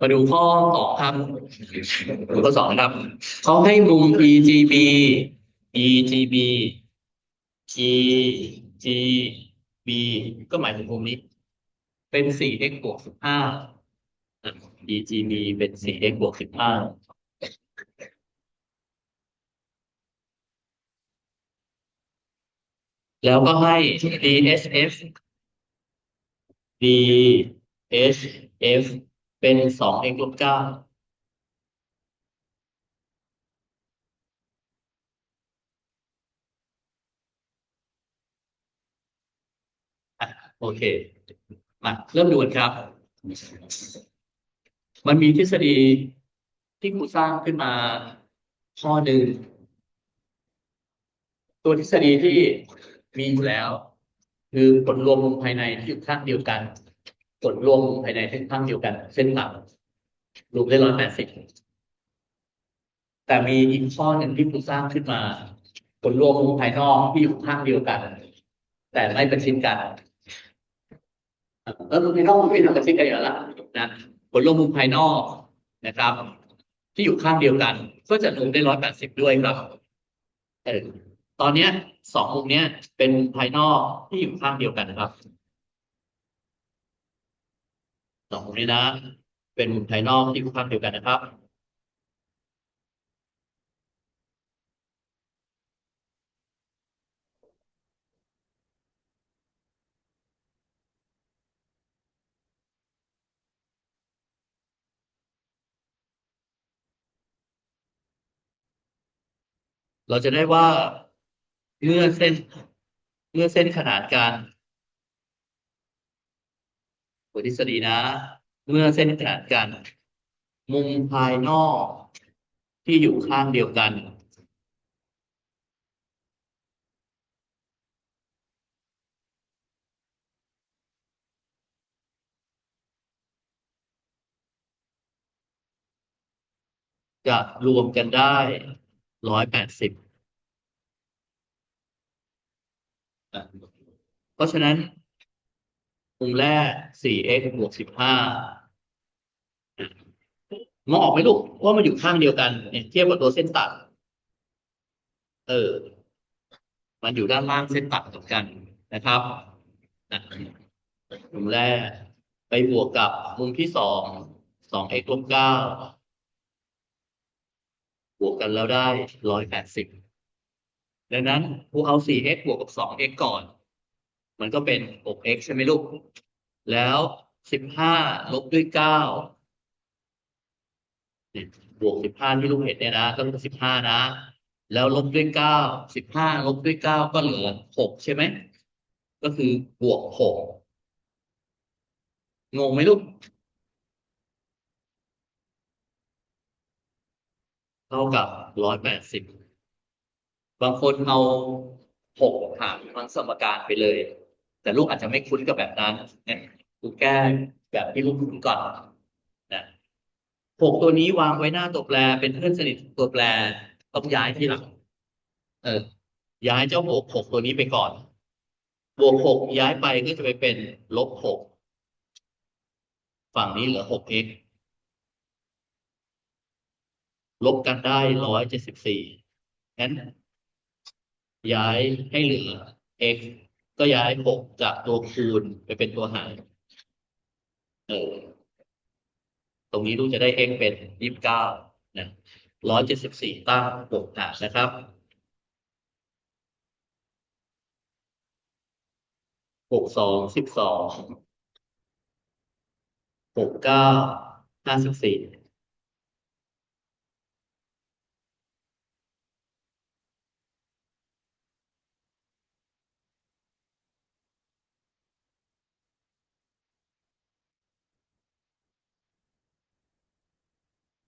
มาดูข้อสองครับดูข้อสองครับเขาให้มุม EGB EGB EGB ก็หมายถึงมุมนี้ เป็น 4x บวก15 EGB เป็น 4x บวก15แล้วก็ให้ DSF DSF เป็น 2x ลบ9อะโอเค มาเริ่มดูกันครับ มันมีทฤษฎีที่ครูสร้างขึ้นมาข้อหนึ่ง ตัวทฤษฎีที่มีอยู่แล้ว คือผลรวมมุมภายในที่อยู่ข้างเดียวกัน ผลรวมมุมภายในที่ข้างเดียวกัน เส้นต่ำรวมได้ร้อยแปดสิบแต่มีอีกข้อหนึ่งที่ครูสร้างขึ้นมาผลรวมมุมภายนอกที่อยู่ข้างเดียวกัน แต่ไม่เป็นชิ้นกันเออมุมภายนอกมันไม่เป็นชิ้นกันอยู่แล้วล่ะนะผลรวมมุมภายนอกนะครับ ที่อยู่ข้างเดียวกัน ก็จะรวมได้ร้อยแปดสิบด้วยครับเออตอนเนี้ยสองมุมเนี้ยเป็นมุมภายนอกที่อยู่ข้างเดียวกันนะครับ สองนี้นะ เป็นมุมภายนอกที่อยู่ข้างเดียวกันนะครับเราจะได้ว่าเมื่อเส้นเมื่อเส้นขนานกัน บททฤษฎีนะ เมื่อเส้นขนานกัน มุมภายนอกที่อยู่ข้างเดียวกัน จะรวมกันได้ร้อยแปดสิบเพราะฉะนั้น มุมแรก 4x บวก 15 มองออกไหมลูกว่ามันอยู่ข้างเดียวกันเนี่ยเทียบกับตัวเส้นตัด เออ มันอยู่ด้านล่างเส้นตัดเหมือนกันนะครับมุมแรก ไปบวกกับมุมที่สอง 2x ลบ9บวกกันแล้วได้ 180 ดังนั้นครูเอา 4x บวกกับ 2x ก่อน มันก็เป็น 6x ใช่ไหมลูก แล้ว 15 ลบด้วย 9 บวก 15 ที่ลูกเห็นเนี่ยนะก็คือ15 นะ แล้วลบด้วย 9 15 ลบด้วย 9 ก็เหลือ 6 ใช่ไหม ก็คือบวก 6 งงไหมลูกเท่ากับ 180 บางคนเอาหกหารทั้งสมการไปเลย แต่ลูกอาจจะไม่คุ้นกับแบบนั้นเนี่ยลูกแก้แบบที่ลูกคุ้นก่อนนะหกตัวนี้วางไว้หน้าตัวแปรเป็นเพื่อนสนิทตัวแปรต้องย้ายที่หลัง เออ ย้ายเจ้าหกหกตัวนี้ไปก่อน บวกหกย้ายไปก็จะไปเป็นลบหกฝั่งนี้เหลือหก x ลบกันได้ร้อยเจ็ดสิบสี่งั้น ย้ายให้เหลือ x ก็ย้ายหกจากตัวคูณไปเป็นตัวหารเออตรงนี้ลูกจะได้ x เป็นยี่สิบเก้านะร้อยเจ็ดสิบสี่ตั้งบวกหารนะครับหกสองสิบสองหกเก้าห้าสิบสี่